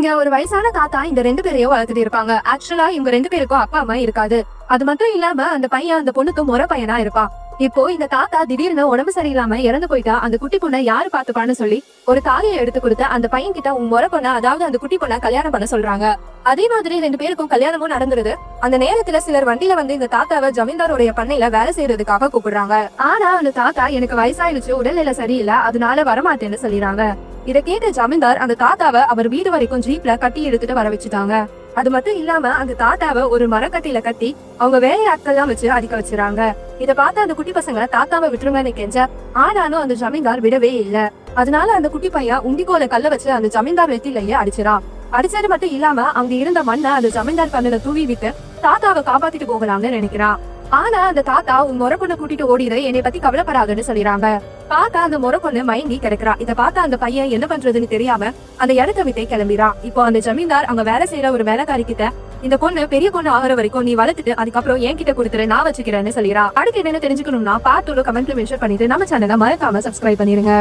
இங்க ஒரு வயசான தாத்தா இந்த ரெண்டு பேரையும் வளர்த்துட்டு இருப்பாங்க. ஆக்சுவலா இவங்க ரெண்டு பேருக்கும் அப்பா அம்மா இருக்காது. அது மட்டும் இல்லாம அந்த பையன் அந்த பொண்ணுக்கு முறை பையனா இருப்பான் இப்போ இந்த தாத்தா திடீர்னு உடம்பு சரியில்லாம இறந்து போயிட்டா அந்த குட்டி பொண்ணை யாரு பாத்துப்பான்னு சொல்லி ஒரு தாலியை எடுத்து கொடுத்து அந்த பையன் கிட்ட உன் முறை பொண்ண? அதாவது அந்த குட்டி பொண்ணை கல்யாணம் பண்ண சொல்றாங்க. அதே மாதிரி ரெண்டு பேருக்கும் கல்யாணமும் நடந்துருது. அந்த நேரத்துல சிலர் வண்டியில வந்து இந்த தாத்தாவை ஜமீன்தாருடைய பண்ணையில வேலை செய்யறதுக்காக கூப்பிடுறாங்க. ஆனா அந்த தாத்தா எனக்கு வயசாயிடுச்சு உடல்நிலை சரியில்லை அதனால வரமாட்டேன்னு சொல்லிடுறாங்க. இத கேட்ட ஜமீன்தார் அந்த தாத்தாவை அவர் வீடு வரைக்கும் ஜீப்ல கட்டி எடுத்துட்டு வர வச்சுட்டாங்க. அது மட்டும் இல்லாம அந்த தாத்தாவை ஒரு மரக்கட்டில கட்டி அவங்க வேலையாட்கள் எல்லாம் வச்சு அடிக்க வச்சுறாங்க. இத பார்த்த அந்த குட்டி பசங்க தாத்தாவை விட்டுருங்கன்னு கெஞ்ச ஆனாலும் அந்த ஜமீன்தார் விடவே இல்ல. அதனால அந்த குட்டி பையன் உண்டிகோல கல்ல வச்சு அந்த ஜமீன்தார் வெத்திலேயே அடிச்சிடான் அடிச்சது மட்டும் இல்லாம அங்க இருந்த மண்ணை அந்த ஜமீன்தார் கண்ணுல தூவி விட்டு தாத்தாவை காப்பாத்திட்டு போகலாம்னு நினைக்கிறான். ஆனா அந்த தாத்தா உன் முறை பொண்ணு கூட்டிட்டு ஓடிடு என்னை பத்தி கவலைப்படாதுன்னு சொல்லிடுறாங்க பார்க்க அந்த முறை பொண்ணு மயங்கி கிடக்குறா. இத பார்த்த அந்த பையன் என்ன பண்றதுன்னு தெரியாம அந்த இடத்த விட்டே கிளம்பிறான் இப்போ அந்த ஜமீன்தார் அங்க வேலை செய்யற ஒரு வேலைக்காரி கிட்ட இந்த பொண்ணு பெரிய பொண்ணு ஆகிற வரைக்கும் நீ வளர்த்துட்டு அதுக்கப்புறம் என்கிட்ட கொடுத்துரு நான் வச்சுக்கிறேன்னு சொல்லிடுறா அடுத்து என்னன்னு தெரிஞ்சுக்கணும்னா பார்த்து கமெண்ட்ல மென்ஷன் பண்ணிட்டு நம்ம சேனலை மறக்காம சப்ஸ்கிரைப் பண்ணிருங்க.